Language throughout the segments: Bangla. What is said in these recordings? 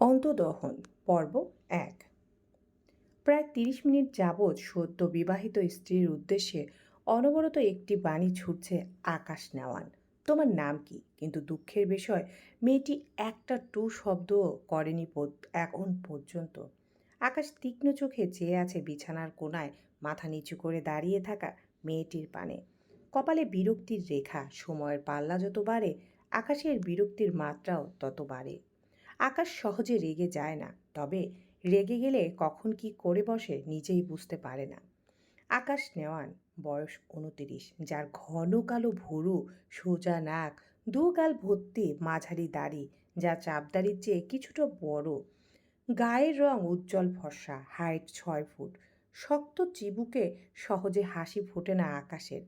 অন্তদহন, পর্ব এক। প্রায় তিরিশ মিনিট যাবৎ সদ্য বিবাহিত স্ত্রীর উদ্দেশ্যে অনবরত একটি বাণী ছুটছে আকাশ নেওয়ান। তোমার নাম কি? কিন্তু দুঃখের বিষয়, মেয়েটি একটা টু শব্দও করেনি এখন পর্যন্ত। আকাশ তীক্ষ্ণ চোখে চেয়ে আছে বিছানার কোণায়, মাথা নিচু করে দাঁড়িয়ে থাকা মেয়েটির পানে। কপালে বিরক্তির রেখা, সময়ের পাল্লা যত বাড়ে, আকাশের বিরক্তির মাত্রাও তত বাড়ে। আকাশ সহজে রেগে যায় না, তবে রেগে গেলে কখন কি করে বসে নিজেই বুঝতে পারে না। আকাশ নেওয়ান, বয়স উনতিরিশ, যার ঘন কালো ভুরু, সোজা নাক, দু গাল ভর্তি মাঝারি দাড়ি, যা চাপদাড়ির চেয়ে কিছুটা বড়। গায়ের রং উজ্জ্বল ফর্সা, হাইট ছয় ফুট। শক্ত চিবুকে সহজে হাসি ফোটে না আকাশের।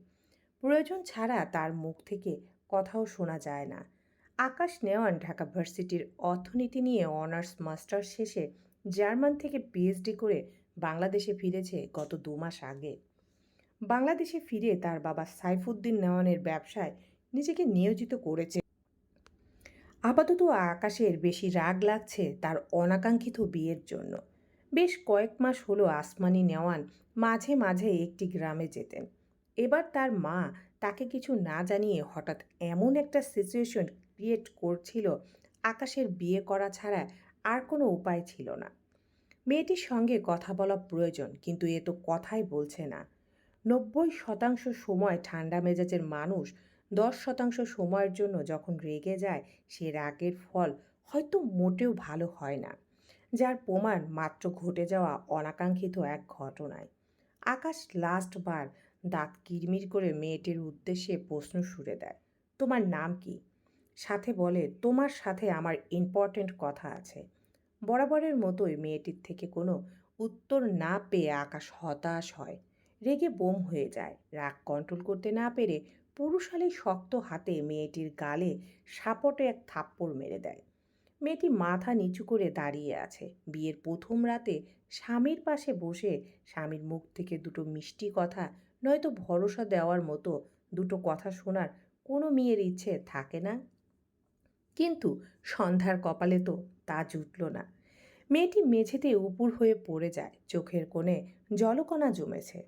প্রয়োজন ছাড়া তার মুখ থেকে কথাও শোনা যায় না। আকাশ নেওয়ান ঢাকা ভার্সিটির অর্থনীতি নিয়ে অনার্স মাস্টার শেষে জার্মান থেকে পিএইচডি করে বাংলাদেশে ফিরেছে গত দু মাস আগে। বাংলাদেশে ফিরে তার বাবা সাইফুদ্দিন নেওয়ানের ব্যবসায় নিজেকে নিয়োজিত করেছে। আপাতত আকাশের বেশি রাগ লাগছে তার অনাকাঙ্ক্ষিত বিয়ের জন্য। বেশ কয়েক মাস হলো আসমানি নেওয়ান মাঝে মাঝে একটি গ্রামে যেতেন। এবার তার মা তাকে কিছু না জানিয়ে হঠাৎ এমন একটা সিচুয়েশন ক্রিয়েট করছিল, আকাশের বিয়ে করা ছাড়া আর কোনো উপায় ছিল না। মেয়েটির সঙ্গে কথা বলা প্রয়োজন, কিন্তু এ তো কথাই বলছে না। নব্বই শতাংশ সময় ঠান্ডা মেজাজের মানুষ দশ শতাংশ সময়ের জন্য যখন রেগে যায়, সে রাগের ফল হয়তো মোটেও ভালো হয় না, যার প্রমাণ মাত্র ঘটে যাওয়া অনাকাঙ্ক্ষিত এক ঘটনায়। আকাশ লাস্টবার দাঁত কিরমির করে মেয়েটির উদ্দেশ্যে প্রশ্ন সুরে দেয়, তোমার নাম কি? সাথে বলে, তোমার সাথে আমার ইম্পর্ট্যান্ট কথা আছে। বরাবরের মতোই মেয়েটির থেকে কোনো উত্তর না পেয়ে আকাশ হতাশ হয়। রেগে বোম হয়ে যায়। রাগ কন্ট্রোল করতে না পেরে পুরুষালী শক্ত হাতে মেয়েটির গালে সাপটে এক থাপ্পড় মেরে দেয়। মেয়েটি মাথা নিচু করে দাঁড়িয়ে আছে। বিয়ের প্রথম রাতে স্বামীর পাশে বসে স্বামীর মুখ থেকে দুটো মিষ্টি কথা, নয়তো ভরসা দেওয়ার মতো দুটো কথা শোনার কোনো মেয়ের ইচ্ছে থাকে না। কিন্তু সন্ধ্যার কপালে তো তা জুটল না। মেয়েটি মেঝেতে উপুর হয়ে পড়ে যায়, চোখের কোণে জলকণা জমেছে।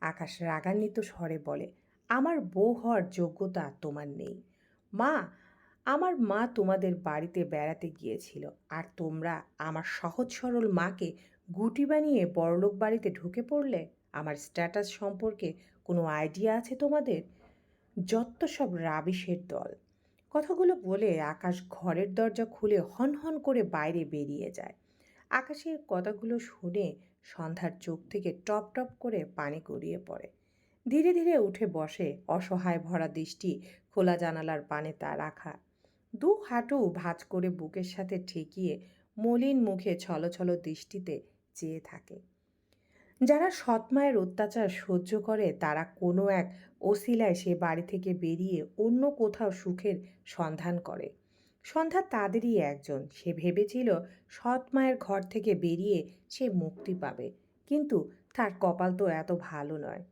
আকাশ রাগান্বিত স্বরে বলে, আমার বউ হওয়ার যোগ্যতা তোমার নেই। মা, আমার মা তোমাদের বাড়িতে বেড়াতে গিয়েছিল আর তোমরা আমার সহজ সরল মাকে গুটি বানিয়ে বড়লোক বাড়িতে ঢুকে পড়লে আমার স্ট্যাটাস সম্পর্কে কোনো আইডিয়া আছে তোমাদের? যত সব রাবিশের দল। কথাগুলো বলে আকাশ ঘরের দরজা খুলে হন হন করে বাইরে বেরিয়ে যায়। আকাশের কথাগুলো শুনে সন্ধ্যার চোখ থেকে টপ টপ করে পানি গড়িয়ে পড়ে। ধীরে ধীরে উঠে বসে অসহায় ভরা দৃষ্টি খোলা জানালার পানে তা রাখা। দু হাঁটু ভাঁজ করে বুকের সাথে ঠেকিয়ে মলিন মুখে ছলছল দৃষ্টিতে চেয়ে থাকে। যারা সৎমায়ের অত্যাচার সহ্য করে, তারা কোনো এক ওসিলায় সে বাড়ি থেকে বেরিয়ে অন্য কোথাও সুখের সন্ধান করে। সন্ধ্যা তাদেরই একজন। সে ভেবেছিল সৎ মায়ের ঘর থেকে বেরিয়ে সে মুক্তি পাবে। কিন্তু তার কপাল তো এত ভালো নয়।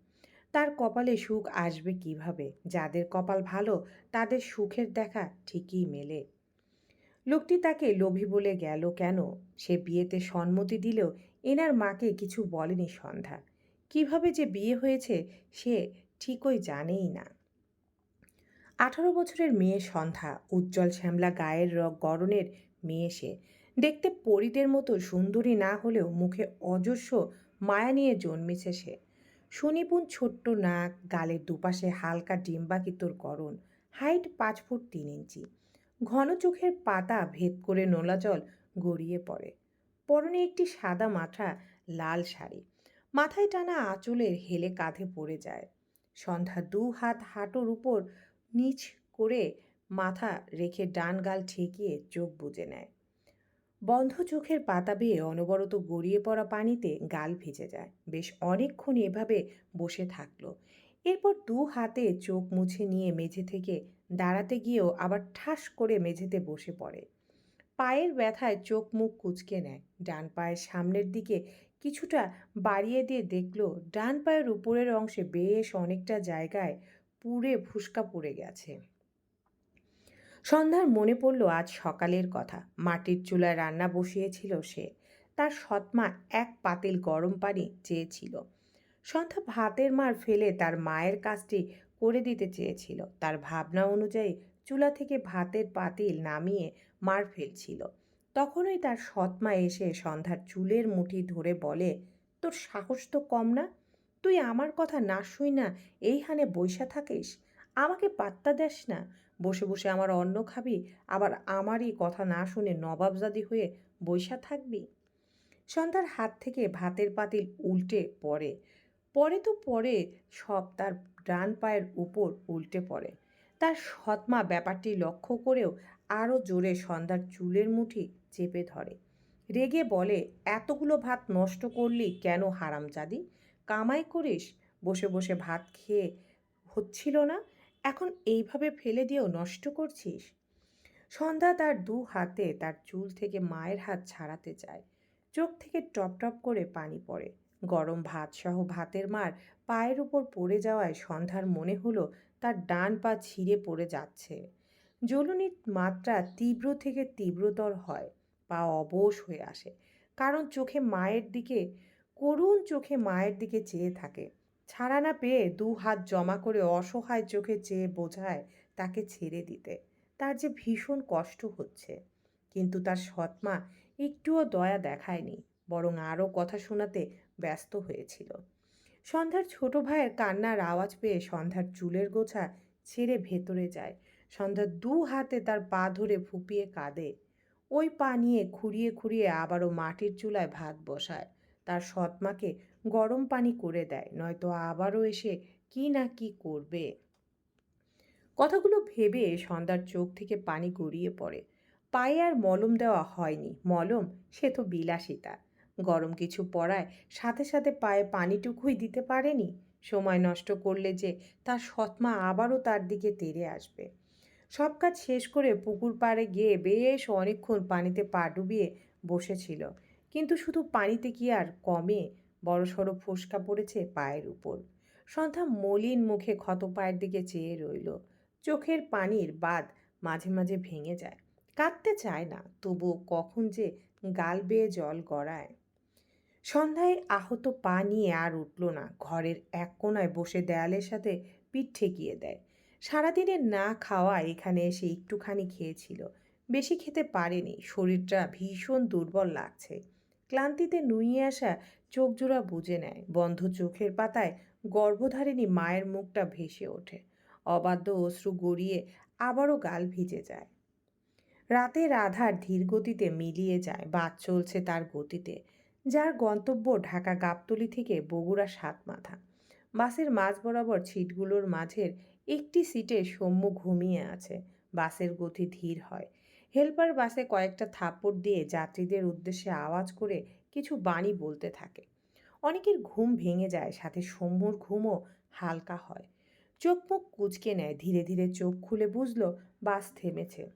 তার কপালে সুখ আসবে কীভাবে? যাদের কপাল ভালো, তাদের সুখের দেখা ঠিকই মেলে। লোকটি তাকে লোভী বলে গেল কেন? সে বিয়েতে সম্মতি দিলেও এনার মাকে কিছু বলেনি সন্ধ্যা। কীভাবে যে বিয়ে হয়েছে সে ঠিকই জানেই না। আঠারো বছরের মেয়ে সন্ধ্যা, উজ্জ্বল শ্যামলা গায়ের রগ গরনের মেয়ে সে। দেখতে পরিদের মতো সুন্দরী না হলেও মুখে অজস্র মায়া নিয়ে জন্মেছে সে। সুনিপুণ ছোট্ট নাক, গালের দুপাশে হালকা ডিম্বাকিতর গরণ হাইট পাঁচ ফুট তিন ইঞ্চি। ঘন চোখের পাতা ভেদ করে নোলা জল গড়িয়ে পড়ে। পরনে একটি সাদা মাথা, লাল শাড়ি। মাথায় টানা আঁচলের হেলে কাঁধে পড়ে যায়। সন্ধ্যা দু হাত হাঁটুর উপর নিচ করে মাথা রেখে ডান গাল ঠেকিয়ে চোখ বুজে নেয়। বন্ধ চোখের পাতা বেয়ে অনবরত গড়িয়ে পড়া পানিতে গাল ভিজে যায়। বেশ অনেকক্ষণ এভাবে বসে থাকল। এরপর দু হাতে চোখ মুছে নিয়ে মেঝে থেকে দাঁড়াতে গিয়েও আবার ঠাস করে মেঝেতে বসে পড়ে। পায়ের ব্যথায় চোখ মুখ কুচকে নেয়। ডান পায়ের সামনের দিকে কিছুটা বাড়িয়ে দিয়ে দেখল, ডান পায়ের উপরের অংশে বেশ অনেকটা জায়গায় পুড়ে ফুসকা পড়ে গেছে। সন্ধ্যার মনে পড়ল আজ সকালের কথা। মাটির চুলায় রান্না বসিয়েছিল সে। তার সৎমা এক পাতিল গরম পানি চেয়েছিল। সন্ধ্যা ভাতের মার ফেলে তার মায়ের কাজটি করে দিতে চেয়েছিল। তার ভাবনা অনুযায়ী চুলা থেকে ভাতের পাতিল নামিয়ে মার ফেলছিল তখনই তার সৎমা এসে সন্ধ্যার চুলের মুঠি ধরে বলে, তোর সাহস তো কম না? তুই আমার কথা না শুই না এইখানে বৈশা থাকিস? আমাকে পাত্তা দেস না। বসে বসে আমার অন্ন খাবি, আবার আমারই কথা না শুনে নবাবজাদি হয়ে বইসা থাকবি? সন্ধ্যার হাত থেকে ভাতের পাতিল উল্টে পড়ে। পরে তো পরে সব তার ডান পায়ের উপর উল্টে পড়ে। তার সৎমা ব্যাপারটি লক্ষ্য করেও আরও জোরে সন্ধ্যার চুলের মুঠি চেপে ধরে। রেগে বলে, এতগুলো ভাত নষ্ট করলি কেন হারামজাদি? কামাই করিস? বসে বসে ভাত খেয়ে হচ্ছিল না? এখন এইভাবে ফেলে দিয়েও নষ্ট করছিস? সন্ধ্যা তার দু হাতে তার চুল থেকে মায়ের হাত ছাড়াতে চায় চোখ থেকে টপ টপ করে পানি পড়ে। গরম ভাত সহ ভাতের মার পায়ের উপর পড়ে যাওয়ায় সন্ধ্যার মনে হলো তার ডান পা ছিঁড়ে পড়ে যাচ্ছে। জ্বলনির মাত্রা তীব্র থেকে তীব্রতর হয়, পা অবশ হয়ে আসে। কারণ চোখে মায়ের দিকে, করুণ চোখে মায়ের দিকে চেয়ে থাকে। ছাড়া না পেয়ে দু হাত জমা করে অসহায় চোখে চেয়ে বোঝায় তাকে ছেড়ে দিতে। তার যে ভীষণ কষ্ট হচ্ছে। কিন্তু তার সৎমা একটুও দয়া দেখায়নি, বরং আরও কথা শোনাতে ব্যস্ত হয়েছিল। সন্ধ্যার ছোট ভাইয়ের কান্নার আওয়াজ পেয়ে সন্ধ্যার চুলের গোছা ছেড়ে ভেতরে যায়। সন্ধ্যার দু হাতে তার পা ধরে ফুপিয়ে কাঁদে। ওই পা নিয়ে খুঁড়িয়ে খুঁড়িয়ে আবারও মাটির চুলায় ভাত বসায়। তার সৎমাকে গরম পানি করে দেয়, নয়তো আবারও এসে কি না কি করবে। কথাগুলো ভেবে সন্ধ্যার চোখ থেকে পানি গড়িয়ে পড়ে। পায়ে আর মলম দেওয়া হয়নি। মলম, সে তো বিলাসিতা। গরম কিছু পড়ায় সাথে সাথে পায়ে পানিটুকুই দিতে পারেনি। সময় নষ্ট করলে যে তার সৎমা আবারও তার দিকে তেড়ে আসবে। সব কাজ শেষ করে পুকুর পাড়ে গিয়ে বেশ অনেকক্ষণ পানিতে পা ডুবিয়ে বসেছিল। কিন্তু শুধু পানিতে কি আর কমে বড়সড় ফোসকা পড়েছে পায়ের উপর। সন্ধ্যা মলিন মুখে ক্ষত পায়ের দিকে চেয়ে রইল। চোখের পানির বাদ মাঝে মাঝে ভেঙে যায়। কাঁদতে চায় না, তবুও কখন যে গাল বেয়ে জল গড়ায়। সন্ধ্যায় আহত পা নিয়ে আর উঠল না, ঘরের এক কোনায় বসে দেয়ালের সাথে পিঠ ঠেকিয়ে দেয়। সারাদিনের না খাওয়া এখানে এসে একটুখানি খেয়েছিল। বেশি খেতে পারেনি, শরীরটা ভীষণ দুর্বল লাগছে। ক্লান্তিতে নুইয়ে আসা চোখ জোড়া বুঝে নেয়, বন্ধ চোখের পাতায় গর্ভধারিণী মায়ের মুখটা ভেসে ওঠে। অবাধ্য অশ্রু গড়িয়ে আবারও গাল ভিজে যায়। রাতের আধার ধীর গতিতে মিলিয়ে যায়, বাদ চলছে তার গতিতে, যার গন্তব্য ঢাকা গাবতলি থেকে বগুড়া সাত মাথা বাসের মাঝ বরাবর ছিটগুলোর মাঝের একটি সিটে সৌম্য ঘুমিয়ে আছে। বাসের গতি ধীর হয়। হেল্পার বাসে কয়েকটা থাপ্পড় দিয়ে যাত্রীদের উদ্দেশ্যে আওয়াজ করে কিছু বাণী বলতে থাকে। অনেকের ঘুম ভেঙে যায়, সাথে সৌম্যর ঘুমও হালকা হয়। চোখ মুখ কুচকে নেয়, ধীরে ধীরে চোখ খুলে বুঝলো বাস থেমেছে।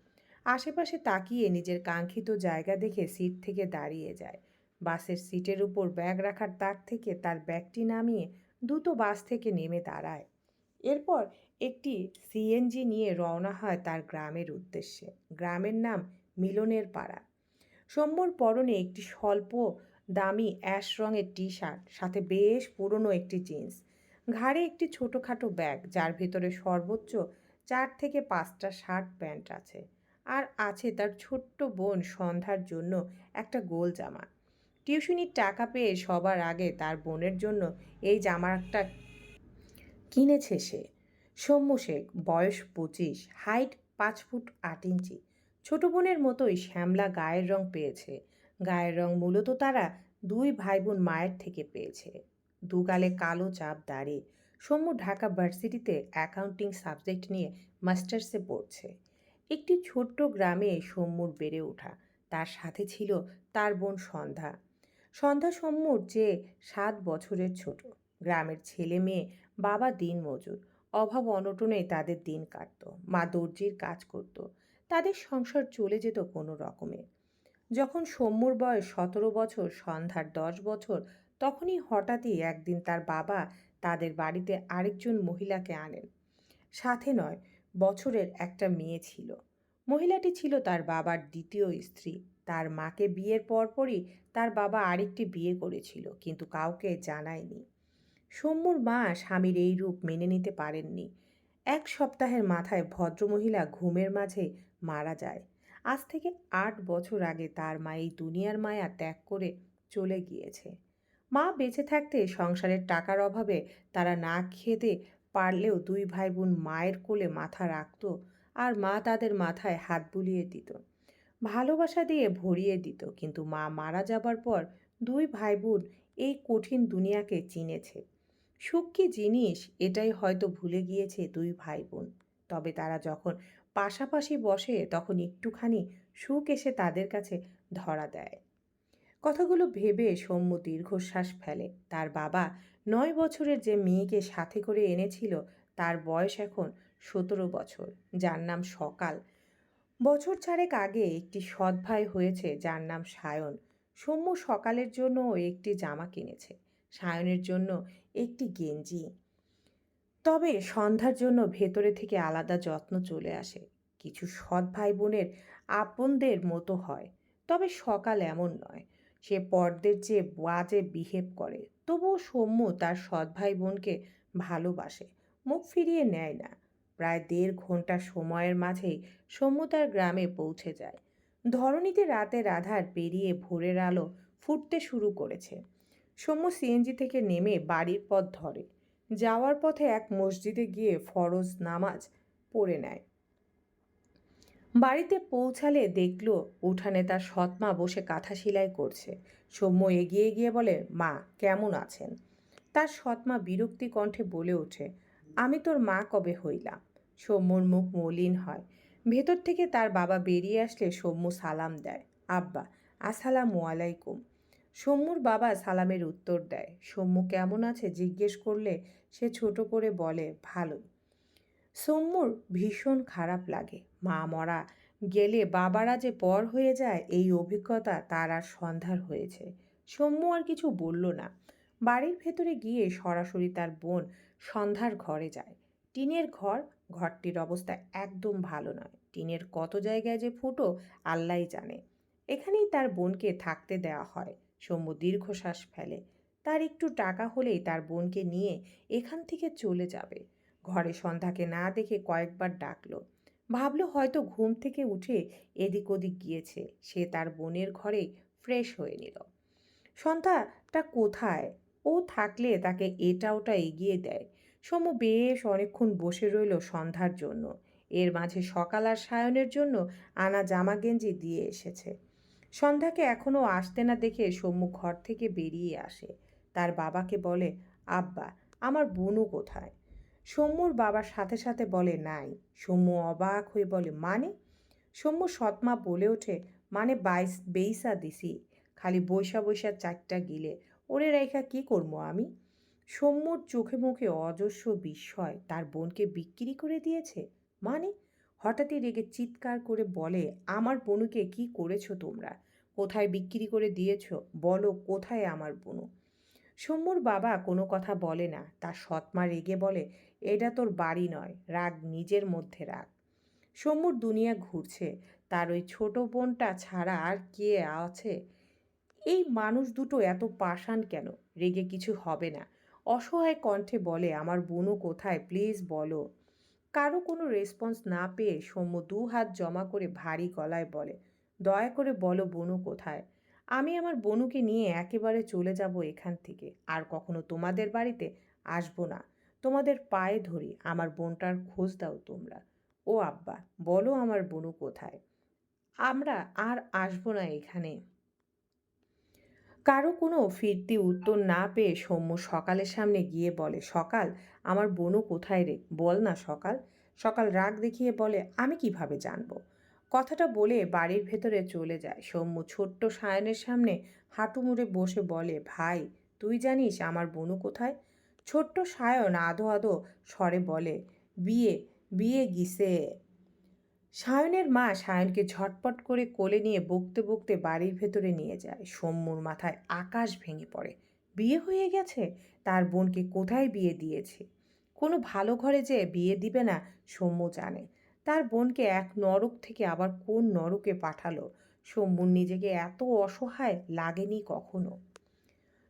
আশেপাশে তাকিয়ে নিজের কাঙ্ক্ষিত জায়গা দেখে সিট থেকে দাঁড়িয়ে যায়। বাসের সিটের উপর ব্যাগ রাখার তাক থেকে তার ব্যাগটি নামিয়ে দ্রুত বাস থেকে নেমে দাঁড়ায়। এরপর একটি সিএনজি নিয়ে রওনা হয় তার গ্রামের উদ্দেশ্যে। গ্রামের নাম মিলনের পাড়া। সোম্যর পরনে একটি স্বল্প, দামি অ্যাশ রঙের টি শার্ট সাথে বেশ পুরনো একটি জিন্স। ঘাড়ে একটি ছোটোখাটো ব্যাগ, যার ভেতরে সর্বোচ্চ চার থেকে পাঁচটা শার্ট প্যান্ট আছে, আর আছে তার ছোট্ট বোন সন্ধ্যার জন্য একটা গোল জামা। টিউশনির টাকা পেয়ে সবার আগে তার বোনের জন্য এই জামাটা কিনেছে সে। সৌম্য শেখ, বয়স পঁচিশ হাইট পাঁচ ফুট আট ইঞ্চি। ছোট বোনের মতোই শ্যামলা গায়ের রং পেয়েছে। গায়ের রং মূলত তারা দুই ভাই বোন মায়ের থেকে পেয়েছে। দুগালে কালো চাপ দাঁড়িয়ে সৌম্য ঢাকা ভার্সিটিতে অ্যাকাউন্টিং সাবজেক্ট নিয়ে মাস্টার্সে পড়ছে। একটি ছোট্ট গ্রামে সৌম্যর বেড়ে ওঠা। তার সাথে ছিল তার বোন সন্ধ্যা। সন্ধ্যা সৌম্যর যে সাত বছরের ছোট। গ্রামের ছেলে মেয়ে, বাবা দিন মজুর অভাব অনটনে তাদের দিন কাটত, মা দর্জির কাজ করত, তাদের সংসার চলে যেত কোনো রকমে। যখন সৌম্যর বয়স সতেরো বছর, সন্ধ্যার দশ বছর, তখনই হঠাৎই একদিন তার বাবা তাদের বাড়িতে আরেকজন মহিলাকে আনেন। সাথে নয়, বছরের একটা মেয়ে ছিল। মহিলাটি ছিল তার বাবার দ্বিতীয় স্ত্রী। তার মাকে বিয়ের পরপরই তার বাবা আরেকটি বিয়ে করেছিল, কিন্তু কাউকে জানায়নি। শম্মুর মা স্বামীর এই রূপ মেনে নিতে পারেননি। এক সপ্তাহের মাথায় ভদ্রমহিলা ঘুমের মাঝে মারা যায়। আজ থেকে আট বছর আগে তার মা এই দুনিয়ার মায়া ত্যাগ করে চলে গিয়েছে। মা বেঁচে থাকতে সংসারের টাকার অভাবে তারা না খেতে পারলেও দুই ভাই বোন মায়ের কোলে মাথা রাখত আর মা তাদের মাথায় হাত বুলিয়ে দিত। ভালোবাসা দিয়ে ভরিয়ে দিত, কিন্তু মা মারা যাবার পর দুই ভাই বোন এই কঠিন দুনিয়াকে চিনেছে। সুখ কি জিনিস এটাই হয়তো ভুলে গিয়েছে দুই ভাই বোন তবে তারা যখন পাশাপাশি বসে, তখন একটুখানি সুখ এসে তাদের কাছে ধরা দেয়। কথাগুলো ভেবে সৌম্য দীর্ঘশ্বাস ফেলে। তার বাবা নয় বছরের যে মেয়েকে সাথে করে এনেছিল, তার বয়স এখন সতেরো বছর। যার নাম সকাল। বছর চারেক আগে একটি সৎ ভাই হয়েছে, যার নাম সায়ন। সৌম্য সকালের জন্য একটি জামা কিনেছে। সায়নের জন্য একটি গেঞ্জি। তবে সন্ধ্যার জন্য ভেতরে থেকে আলাদা যত্ন চলে আসে। কিছু সৎ ভাই বোনের আপনদের মতো হয়, তবে সকাল এমন নয়। সে পর্দের চেয়ে বাজে বিহেভ করে, তবুও সৌম্য তার সৎ ভাই বোনকে ভালোবাসে, মুখ ফিরিয়ে নেয় না। প্রায় দেড় ঘণ্টা সময়ের মাঝেই সৌম্য তার গ্রামে পৌঁছে যায়। ধরণীতে রাতে রাধার পেরিয়ে ভোরের আলো ফুটতে শুরু করেছে। সৌম্য সিএনজি থেকে নেমে বাড়ির পথ ধরে। যাওয়ার পথে এক মসজিদে গিয়ে ফরজ নামাজ পড়ে নেয়। বাড়িতে পৌঁছালে দেখল, উঠানে তার সৎমা বসে কাঁথা সেলাই করছে। সৌম্য এগিয়ে গিয়ে বলে, মা, কেমন আছেন? তার সৎমা বিরক্তি কণ্ঠে বলে ওঠে, আমি তোর মা কবে হইলাম? সৌম্যর মুখ মলিন হয়। ভেতর থেকে তার বাবা বেরিয়ে আসলে সৌম্য সালাম দেয়, আব্বা, আসসালামু আলাইকুম। সৌম্যর বাবা সালামের উত্তর দেয়। সৌম্য কেমন আছে জিজ্ঞেস করলে সে ছোট করে বলে, ভালোই। সৌম্যর ভীষণ খারাপ লাগে। মা মরা গেলে বাবারা যে পর হয়ে যায়, এই অভিজ্ঞতা তার আর সন্ধ্যার হয়েছে। সৌম্য আর কিছু বলল না। বাড়ির ভেতরে গিয়ে সরাসরি তার বোন সন্ধ্যার ঘরে যায়। টিনের ঘর, ঘরটির অবস্থা একদম ভালো নয়। টিনের কত জায়গায় যে ফুটো আল্লাহ জানে। এখানেই তার বোনকে থাকতে দেওয়া হয়। সৌম্য দীর্ঘশ্বাস ফেলে। তার একটু টাকা হলেই তার বোনকে নিয়ে এখান থেকে চলে যাবে। ঘরে সন্ধ্যাকে না দেখে কয়েকবার ডাকলো। ভাবলো হয়তো ঘুম থেকে উঠে এদিক ওদিক গিয়েছে। সে তার বোনের ঘরে ফ্রেশ হয়ে নিল। সন্ধ্যাটা কোথায়? ও থাকলে তাকে এটা ওটা এগিয়ে দেয়। সমু বেশ অনেকক্ষণ বসে রইল সন্ধ্যার জন্য। এর মাঝে সকাল আর সায়নের জন্য আনা জামা গেঞ্জি দিয়ে এসেছে। সন্ধ্যাকে এখনও আসতে না দেখে সৌম্য ঘর থেকে বেরিয়ে আসে। তার বাবাকে বলে, আব্বা, আমার বোনও কোথায়? সৌম্যর বাবার সাথে সাথে বলে, নাই। সৌম্য অবাক হয়ে বলে মানে? সৌম্য সৎমা বলে ওঠে মানে বাইস, বেইসা দিছি। খালি বৈশা বৈশা চারটা গিলে, ওরে রেখা কি করব আমি? সৌম্যর চোখে মুখে অজস্র বিস্ময়, তার বোনকে বিক্রি করে দিয়েছে? মানে হঠাৎই রেগে চিৎকার করে বলে, আমার বনুকে কি করেছ তোমরা? কোথায় বিক্রি করে দিয়েছ? বলো, কোথায় আমার বনু? সৌম্যর বাবা কোনো কথা বলে না। তার সৎমা রেগে বলে, এটা তোর বাড়ি নয়, রাগ নিজের মধ্যে রাগ সৌম্যর দুনিয়া ঘুরছে। তার ওই ছোট বোনটা ছাড়া আর কে আছে? এই মানুষ দুটো এত পাষাণ কেন? রেগে কিছু হবে না। অসহায় কণ্ঠে বলে, আমার বোনও কোথায়? প্লিজ বলো। কারও কোনো রেসপন্স না পেয়ে সৌম্য দু হাত জমা করে ভারী গলায় বলে, দয়া করে বলো বনু কোথায়? আমি আমার বনুকে নিয়ে একেবারে চলে যাব এখান থেকে। আর কখনো তোমাদের বাড়িতে আসব না। তোমাদের পায়ে ধরি, আমার বোনটার খোঁজ দাও তোমরা। ও আব্বা, বলো আমার বনু কোথায়? আমরা আর আসব না এখানে। কারও কোনো ফিরতি উত্তর না পেয়ে সৌম্য সকালের সামনে গিয়ে বলে, সকাল, আমার বোনও কোথায় রে? বল না সকাল। সকাল রাগ দেখিয়ে বলে, আমি কীভাবে জানব? কথাটা বলে বাড়ির ভেতরে চলে যায়। সৌম্য ছোট্ট সায়নের সামনে হাঁটু মুড়ে বসে বলে, ভাই, তুই জানিস আমার বনু কোথায়? ছোট্ট সায়ন আধো আধো স্বরে বলে, বিয়ে বিয়ে গিসে। সায়নের মা সায়নকে ঝটপট করে কোলে নিয়ে বকতে বকতে বাড়ির ভেতরে নিয়ে যায়। সৌম্যর মাথায় আকাশ ভেঙে পড়ে। বিয়ে হয়ে গেছে? তার বোনকে কোথায় বিয়ে দিয়েছে? কোনো ভালো ঘরে যে বিয়ে দিবে না, সৌম্য জানে। তার বোনকে এক নরক থেকে আবার কোন নরকে পাঠালো? শম্ভুর নিজেকে এত অসহায় লাগেনি কখনো।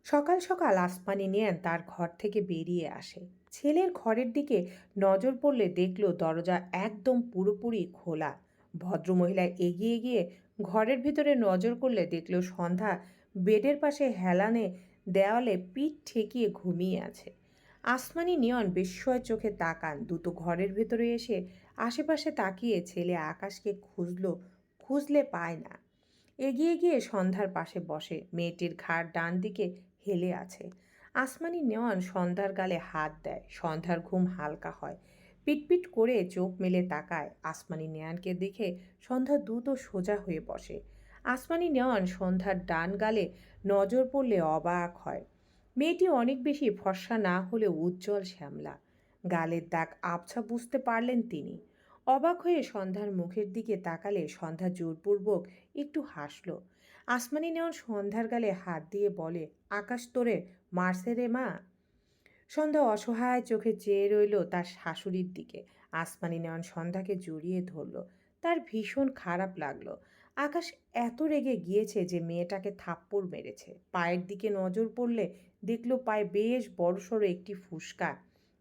সকাল সকাল আসমানি নেয়ান তার ঘর থেকে বেরিয়ে আসে। ছেলের ঘরের দিকে নজর পড়লে দেখল দরজা একদম পুরোপুরি খোলা। ভদ্রমহিলা এগিয়ে গিয়ে ঘরের ভিতরে নজর করলে দেখল সন্ধ্যা বেডের পাশে হেলানে দেওয়ালে পিঠ ঠেকিয়ে ঘুমিয়ে আছে। আসমানি নিয়ন বিস্ময় চোখে তাকান। দুটো ঘরের ভেতরে এসে আশেপাশে তাকিয়ে ছেলে আকাশকে খুঁজলো, খুঁজলে পায় না। এগিয়ে গিয়ে সন্ধ্যার পাশে বসে। মেয়েটির ঘাড় ডান দিকে হেলে আছে। আসমানি নেওয়ান সন্ধ্যার গালে হাত দেয়, সন্ধ্যার ঘুম হালকা হয়। পিটপিট করে চোখ মেলে তাকায়। আসমানি নেয়ানকে দেখে সন্ধ্যা দ্রুত সোজা হয়ে বসে। আসমানি নেওয়ান সন্ধ্যার ডান গালে নজর পড়লে অবাক হয়। মেয়েটি অনেক বেশি ফর্সা না হলেও উজ্জ্বল শ্যামলা। গালের দাগ আবছা বুঝতে পারলেন তিনি। অবাক হয়ে সন্ধ্যার মুখের দিকে তাকালে সন্ধ্যা জোরপূর্বক একটু হাসল। আসমানি নেওয়ান সন্ধ্যার গালে হাত দিয়ে বলে, আকাশ তোরে মারছে রে মা। সন্ধ্যা অসহায় চোখে চেয়ে রইল তার শাশুড়ির দিকে। আসমানি নেওয়ান সন্ধ্যাকে জড়িয়ে ধরল। তার ভীষণ খারাপ লাগল। আকাশ এত রেগে গিয়েছে যে মেয়েটাকে থাপ্পড় মেরেছে। পায়ের দিকে নজর পড়লে দেখল পায়ে বেশ বড়সড় একটি ফুসকা।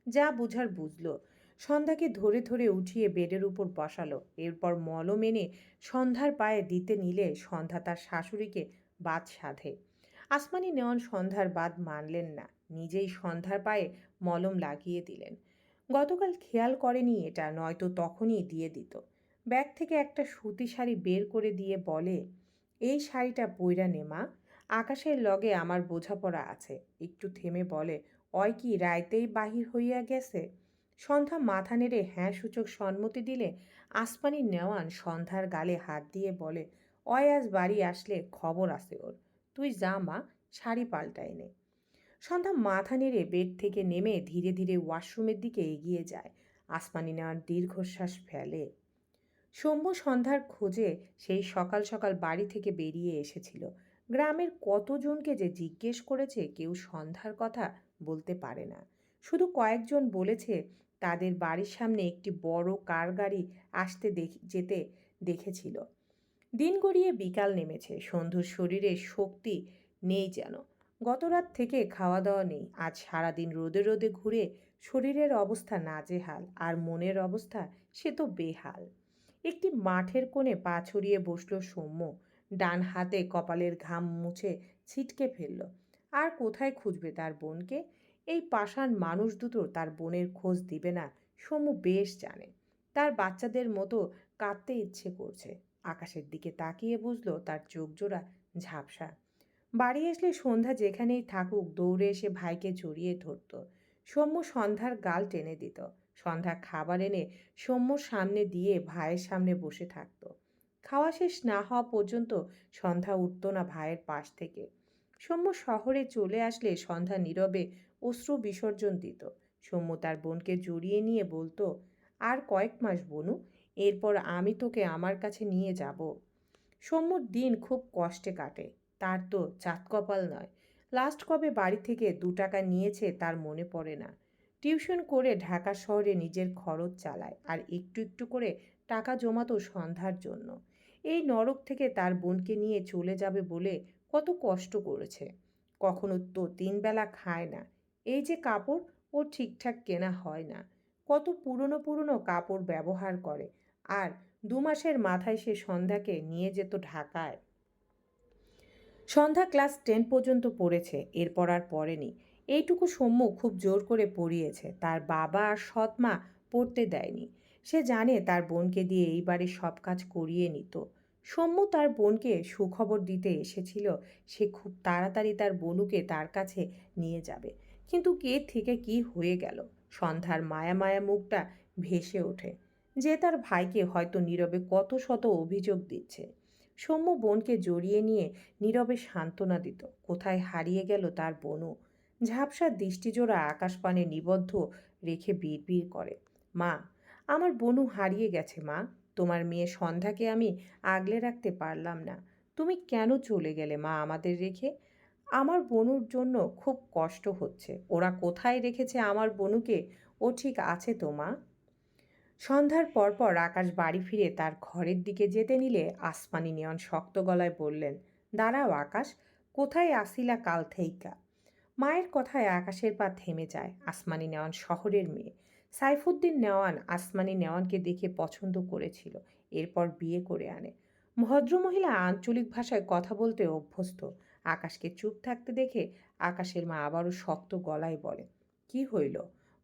যা বুঝার বুঝলো। সন্ধ্যাকে ধরে ধরে উঠিয়ে বেডের উপর বসালো। এরপর মলম এনে সন্ধ্যার পায়ে দিতে নিলে সন্ধ্যা তার শাশুড়িকে বাদ সাধে। আসমানি নেওয়ান সন্ধ্যার বাদ মানলেন না, নিজেই সন্ধ্যার পায়ে মলম লাগিয়ে দিলেন। গতকাল খেয়াল করেনি এটা, নয়তো তখনই দিয়ে দিত। ব্যাগ থেকে একটা সুতি শাড়ি বের করে দিয়ে বলে, এই শাড়িটা পইরা নেমা আকাশের লগে আমার বোঝাপড়া আছে। একটু থেমে বলে, অয় কি রাইতেই বাহির হইয়া গেছে? সন্ধ্যা মাথা নেড়ে হ্যাঁ সূচক সম্মতি দিলে আসমানি নেওয়ান সন্ধ্যার গালে হাত দিয়ে বলে, অয়, আজ বাড়ি আসলে খবর আছে ওর। তুই যা মা, শাড়ি পাল্টা এনে সন্ধ্যা মাথা নেড়ে বেড থেকে নেমে ধীরে ধীরে ওয়াশরুমের দিকে এগিয়ে যায়। আসমানি নেওয়ার দীর্ঘশ্বাস ফেলে। শম্ভু সন্ধ্যার খোঁজে সেই সকাল সকাল বাড়ি থেকে বেরিয়ে এসেছিল। গ্রামের কতজনকে যে জিজ্ঞেস করেছে কেউ সন্ধ্যার কথা বলতে পারে না। শুধু কয়েকজন বলেছে তাদের বাড়ির সামনে একটি বড় কার গাড়ি আসতে দেখে, যেতে দেখেছিল। দিন গড়িয়ে বিকাল নেমেছে। সন্ধুর শরীরে শক্তি নেই যেন। গত রাত থেকে খাওয়া দাওয়া নেই। আজ সারাদিন রোদে রোদে ঘুরে শরীরের অবস্থা নাজেহাল আর মনের অবস্থা সে তো বেহাল। একটি মাঠের কোণে পা ছড়িয়ে বসল সৌম্য। ডান হাতে কপালের ঘাম মুছে ছিটকে ফেলল। আর কোথায় খুঁজবে তার বোনকে? এই পাষাণ মানুষ দুটো তার বোনের খোঁজ দিবে না, সমু বেশ জানে। তার বাচ্চাদের মতো কাঁদতে ইচ্ছে করছে। আকাশের দিকে তাকিয়ে বুঝলো তার চোখ জোড়া ঝাপসা। বাড়ি আসলে সন্ধ্যা যেখানেই থাকুক দৌড়ে এসে ভাইকে জড়িয়ে ধরত। সৌম্য সন্ধ্যার গাল টেনে দিত। সন্ধ্যা খাবার এনে সৌম্যর সামনে দিয়ে ভাইয়ের সামনে বসে থাকত। খাওয়া শেষ না হওয়া পর্যন্ত সন্ধ্যা উঠত না ভাইয়ের পাশ থেকে। সৌম্য শহরে চলে আসলে সন্ধ্যা নীরবে অশ্রু বিসর্জন দিত সৌম্য তার বোনকে জড়িয়ে নিয়ে বলতো, আর কয়েক মাস বনু, এরপর আমি তোকে আমার কাছে নিয়ে যাব। সৌম্যর দিন খুব কষ্টে কাটে। তার তো চাঁদ কপাল নয়। লাস্ট কবে বাড়ি থেকে দু টাকা নিয়েছে তার মনে পড়ে না। টিউশন করে ঢাকা শহরে নিজের খরচ চালায় আর একটু একটু করে টাকা জমাতো সন্ধ্যার জন্য। এই নরক থেকে তার বোনকে নিয়ে চলে যাবে বলে কত কষ্ট করেছে। কখনো তো তিনবেলা খায় না। এই যে কাপড়, ও ঠিকঠাক কেনা হয় না। কত পুরনো পুরনো কাপড় ব্যবহার করে। আর দু মাসের মাথায় সে সন্ধ্যাকে নিয়ে যেত ঢাকায়। সন্ধ্যা ক্লাস টেন পর্যন্ত পড়েছে, এরপর আর পড়েনি। এইটুকু সৌম্য খুব জোর করে পড়িয়েছে। তার বাবা আর সৎ মা পড়তে দেয়নি। সে জানে তার বোনকে দিয়ে এই বাড়ির সব কাজ করিয়ে নিত। সৌম্য তার বোনকে সুখবর দিতে এসেছিল। সে খুব তাড়াতাড়ি তার বনুকে তার কাছে নিয়ে যাবে। কিন্তু কে থেকে কি হয়ে গেল? সন্ধ্যার মায়া মায়া মুখটা ভেসে ওঠে। যে তার ভাইকে হয়তো নীরবে কত শত অভিযোগ দিচ্ছে। সৌম্য বোনকে জড়িয়ে নিয়ে নীরবে সান্ত্বনা দিত। কোথায় হারিয়ে গেল তার বনু? ঝাপসা দৃষ্টিজোড়া আকাশপানে নিবদ্ধ রেখে বিড়বিড় করে। মা, আমার বনু হারিয়ে গেছে মা। তোমার মেয়ে সন্ধ্যাকে আমি আগলে রাখতে পারলাম না। তুমি কেন চলে গেলে মা আমাদের রেখে? আমার বনুর জন্য খুব কষ্ট হচ্ছে। ওরা কোথায় রেখেছে আমার বনুকে? ও ঠিক আছে তো, মা? সন্ধ্যার পরপর আকাশ বাড়ি ফিরে তার ঘরের দিকে যেতে নিলে আসমানি নিয়ন শক্ত গলায় বললেন, দাঁড়াও আকাশ, কোথায় আসিলা কাল থেইকা? মায়ের কথায় আকাশের পা থেমে যায় আসমানি নেওয়ান শহরের মেয়ে। সাইফুদ্দিন নেওয়ান আসমানি নেওয়ানকে দেখে পছন্দ করেছিল, এরপর বিয়ে করে আনে। ভদ্রমহিলা আঞ্চলিক ভাষায় কথা বলতে অভ্যস্ত। আকাশকে চুপ থাকতে দেখে আকাশের মা আবারও শক্ত গলায় বলে, কি হইল?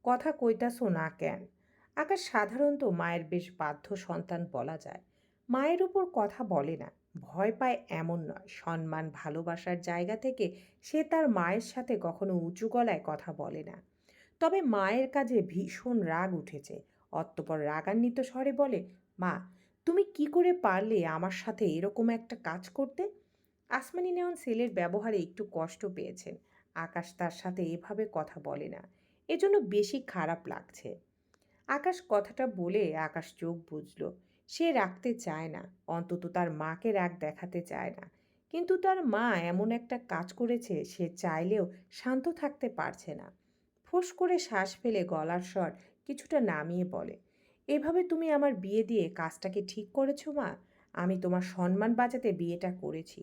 কথা কইতাছো না কেন? আকাশ সাধারণত মায়ের বেশ বাধ্য সন্তান বলা যায়। মায়ের উপর কথা বলে না, ভয় পায় এমন নয়। সম্মান, ভালোবাসার জায়গা থেকে সে তার মায়ের সাথে কখনো উঁচু গলায় কথা বলে না। তবে মায়ের কাজে ভীষণ রাগ উঠেছে। অতঃপর রাগান্বিত স্বরে বলে, মা, তুমি কি করে পারলে আমার সাথে এরকম একটা কাজ করতে? আসমানি নেওয়ান সেলের ব্যবহারে একটু কষ্ট পেয়েছেন। আকাশ তার সাথে এভাবে কথা বলে না। এজন্য বেশি খারাপ লাগছে। আকাশ কথাটা বলে আকাশ চোখ বুঝল সে রাখতে চায় না। অন্তত তার মাকে রাগ দেখাতে চায় না। কিন্তু তার মা এমন একটা কাজ করেছে, সে চাইলেও শান্ত থাকতে পারছে না। ফোঁস করে শ্বাস ফেলে গলার স্বর কিছুটা নামিয়ে বলে, এভাবে তুমি আমার বিয়ে দিয়ে কাজটাকে ঠিক করেছ মা? আমি তোমার সম্মান বাঁচাতে বিয়েটা করেছি।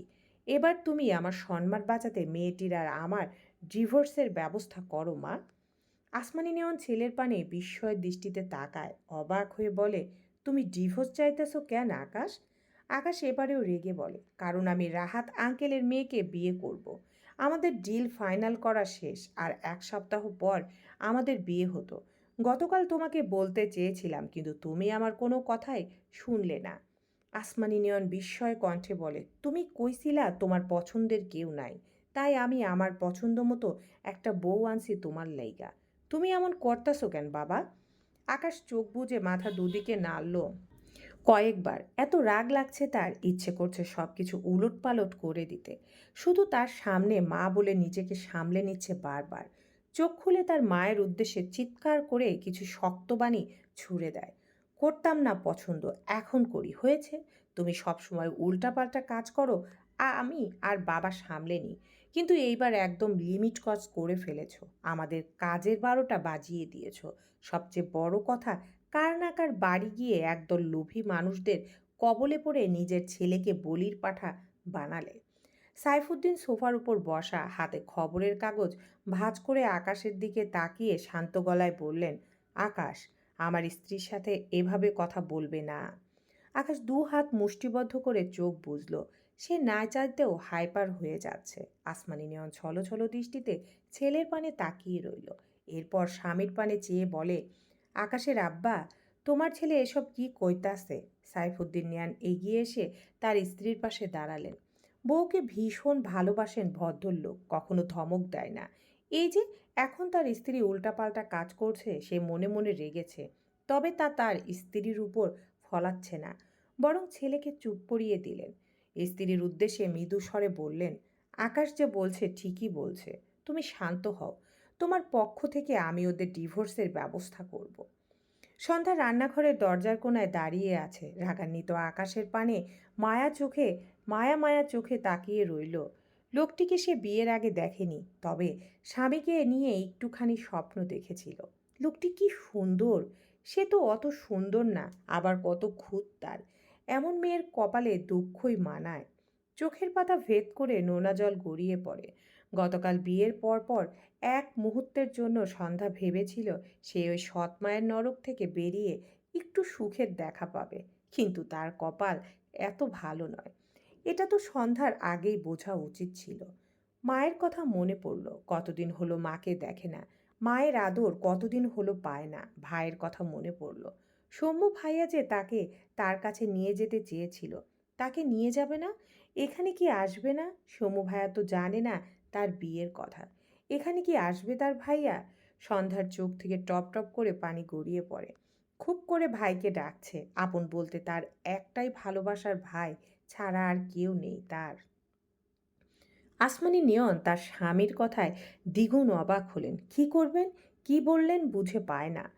এবার তুমি আমার সম্মান বাঁচাতে মেয়েটির আর আমার ডিভোর্সের ব্যবস্থা করো, মা। আসমানি নেওয়ান ছেলের পানে বিস্ময়ের দৃষ্টিতে তাকায়, অবাক হয়ে বলে, তুমি ডিভোর্স চাইতেছো কেন, আকাশ? আকাশ এবারেও রেগে বলে, কারণ আমি রাহাত আঙ্কেলের মেয়েকে বিয়ে করব। আমাদের ডিল ফাইনাল করা শেষ আর এক সপ্তাহ পর আমাদের বিয়ে হতো। গতকাল তোমাকে বলতে চেয়েছিলাম, কিন্তু তুমি আমার কোনো কথাই শুনলে না। আসমানি নিয়ন বিস্ময় কণ্ঠে বলে, তুমি কইছিলা তোমার পছন্দের কেউ নাই। তাই আমি আমার পছন্দ মতো একটা বউ আনছি তোমার লাইগা। তুমি এমন করতাছো কেন বাবা? আকাশ চোখ বুজে মাথা দুদিকে নাড়ল। কয়েকবার এত রাগ লাগছে তার, ইচ্ছে করছে সব কিছু উলট পালট করে দিতে। শুধু তার সামনে মা বলে নিজেকে সামলে নিচ্ছে বারবার। চোখ খুলে তার মায়ের উদ্দেশ্যে চিৎকার করে কিছু শক্ত বাণী ছুড়ে দেয়। করতাম না পছন্দ, এখন করি। হয়েছে? তুমি সবসময় উল্টাপাল্টা কাজ করো আমি আর বাবা সামলে নিই কিন্তু এইবার একদম লিমিট কজ করে ফেলেছ। আমাদের কাজের বারোটা বাজিয়ে দিয়েছ। সবচেয়ে বড় কথা, কার না কার বাড়ি গিয়ে একদল লোভী মানুষদের কবলে পড়ে নিজের ছেলেকে বলির পাঠা বানালে। সাইফুদ্দিন সোফার উপর বসা, হাতে খবরের কাগজ ভাঁজ করে আকাশের দিকে তাকিয়ে শান্ত গলায় বললেন, আকাশ আমার স্ত্রীর সাথে এভাবে কথা বলবে না। আকাশ দু হাত মুষ্টিবদ্ধ করে চোখ বুঝল সে না চাইতেও হাইপার হয়ে যাচ্ছে। আসমানি নেওয়ান ছলো ছলো দৃষ্টিতে ছেলের পানে তাকিয়ে রইল। এরপর স্বামীর পানে চেয়ে বলে, আকাশের আব্বা, তোমার ছেলে এসব কি কইতাছে? সাইফুদ্দিন নিয়ান এগিয়ে এসে তার স্ত্রীর পাশে দাঁড়ালেন। বউকে ভীষণ ভালোবাসেন ভদ্রলোক, কখনো ধমক দেয় না। এই যে এখন তার স্ত্রী উল্টাপাল্টা কাজ করছে, সে মনে মনে রেগেছে। তবে তা তার স্ত্রীর উপর ফলাচ্ছে না, বরং ছেলেকে চুপ করিয়ে দিলেন। স্ত্রীর উদ্দেশ্যে মৃদু স্বরে বললেন, আকাশ যে বলছে ঠিকই বলছে, তুমি শান্ত হও। তোমার পক্ষ থেকে আমি ওদের ডিভোর্সের ব্যবস্থা করব। সন্ধ্যা রান্নাঘরের দরজার কোনায় দাঁড়িয়ে আছে। রাগান্বিত আকাশের পানে মায়া চোখে, মায়া মায়া চোখে তাকিয়ে রইল। লোকটিকে সে বিয়ের আগে দেখেনি, তবে স্বামীকে নিয়ে একটুখানি স্বপ্ন দেখেছিল। লোকটি কি সুন্দর? সে তো অত সুন্দর না, আবার কত খুঁত তার। এমন মেয়ের কপালে দুঃখই মানায়। চোখের পাতা ভেদ করে নোনা জল গড়িয়ে পড়ে। গতকাল বিয়ের পর পর এক মুহূর্তের জন্য সন্ধ্যা ভেবেছিল সে ওই সৎ মায়ের নরক থেকে বেরিয়ে একটু সুখের দেখা পাবে। কিন্তু তার কপাল এত ভালো নয়। এটা তো সন্ধ্যার আগেই বোঝা উচিত ছিল। মায়ের কথা মনে পড়ল, কতদিন হলো মাকে দেখে না। মায়ের আদর কতদিন হলো পায় না, ভাইয়ের কথা মনে পড়ল। সৌম্য ভাইয়া যে তাকে তার কাছে নিয়ে যেতে চেয়েছিল, তাকে নিয়ে যাবে না? এখানে কি আসবে না? সৌম্য ভাইয়া তো জানে না তার বিয়ের কথা। এখানে কি আসবে তার ভাইয়া? সন্ধ্যার চোখ থেকে টপ টপ করে পানি গড়িয়ে পড়ে। খুব করে ভাইকে ডাকছে, আপন বলতে তার একটাই ভালোবাসার ভাই ছাড়া আর কেউ নেই তার। আসমানি নিয়ন তার স্বামীর কথায় দ্বিগুণ অবাক হলেন। কি করবেন? কি বললেন? বুঝে পায় না।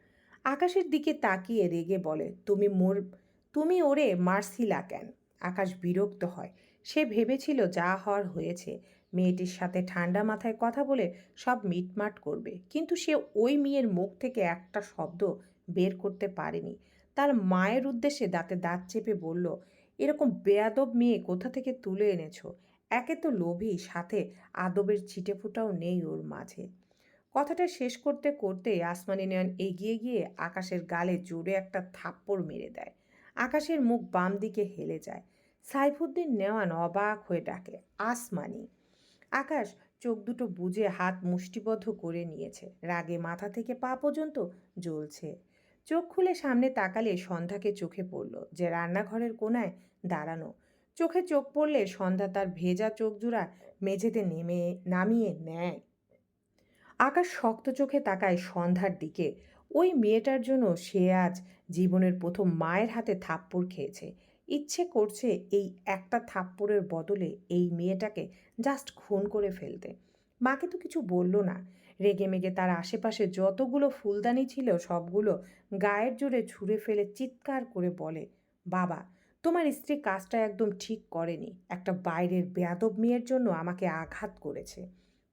আকাশের দিকে তাকিয়ে রেগে বলে, তুমি মোর, তুমি ওরে মারছিলা কেন? আকাশ বিরক্ত হয়। সে ভেবেছিল যা হওয়ার হয়েছে। মেয়েটির সাথে ঠান্ডা মাথায় কথা বলে সব মিটমাট করবে। কিন্তু সে ওই মেয়ের মুখ থেকে একটা শব্দ বের করতে পারেনি। তার মায়ের উদ্দেশ্যে দাঁতে দাঁত চেপে বলল এরকম বেয়াদব মেয়ে কোথা থেকে তুলে এনেছো? একে তো লোভী, সাথে আদবের ছিটে ফোটাও নেই ওর মাঝে। কথাটা শেষ করতে করতে আসমানি নয়ন এগিয়ে গিয়ে আকাশের গালে জোরে একটা থাপ্পড় মেরে দেয়। আকাশের মুখ বাম দিকে হেলে যায়। সাইফুদ্দিন নেওয়ান অবাক হয়ে ডাকে, আসমানি! আকাশ চোখ দুটো বুজে হাত মুষ্টিবদ্ধ করে নিয়েছে। রাগে মাথা থেকে পা পর্যন্ত জ্বলছে। চোখ খুলে সামনে তাকালে সন্ধ্যাকে চোখে পড়ল যে রান্নাঘরের কোনায় দাঁড়ানো। চোখে চোখ পড়লে সন্ধ্যা তার ভেজা চোখ জোড়া মেঝেতে নেমে, নামিয়ে নেয়। আকাশ শক্ত চোখে তাকায় সন্ধ্যার দিকে। ওই মেয়েটার জন্য সে আজ জীবনের প্রথম মায়ের হাতে থাপ্পড় খেয়েছে। ইচ্ছে করছে এই একটা থাপ্পড়ের বদলে এই মেয়েটাকে জাস্ট খুন করে ফেলতে। মাকে তো কিছু বলল না। রেগে মেগে তার আশেপাশে যতগুলো ফুলদানি ছিল সবগুলো গায়ের জোরে ছুঁড়ে ফেলে চিৎকার করে বলে, বাবা তোমার স্ত্রী কাজটা একদম ঠিক করেনি। একটা বাইরের বেয়াদব মেয়ের জন্য আমাকে আঘাত করেছে।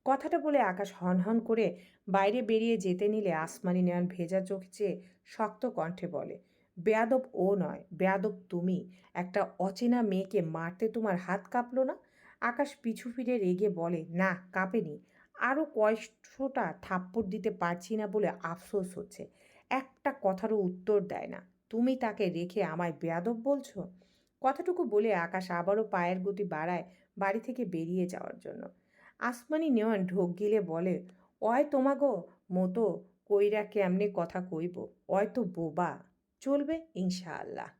কথাটা বলে আকাশ হনহন করে বাইরে বেরিয়ে যেতে নিলে আসমানি নেয়ান ভেজা চোখ চেয়ে শক্ত কণ্ঠে বলে, বেয়াদব ও নয়, বেয়াদব তুমি। একটা অচেনা মেয়েকে মারতে তোমার হাত কাঁপলো না? আকাশ পিছু ফিরে রেগে বলে, না, কাঁপেনি। আরও কয়েকশোটা থাপ্পড় দিতে পারছি না বলে আফসোস হচ্ছে। একটা কথারও উত্তর দেয় না। তুমি তাকে রেখে আমায় বেয়াদব বলছো? কথাটুকু বলে আকাশ আবারও পায়ের গতি বাড়ায় বাড়ি থেকে বেরিয়ে যাওয়ার জন্য। আসমানি নেওয়ান ঢোক গিলে বলে, অয় তোমাগো মতো কইরা কেমনে কথা কইব? অয় তো বোবা। চলবে ইনশাআল্লাহ।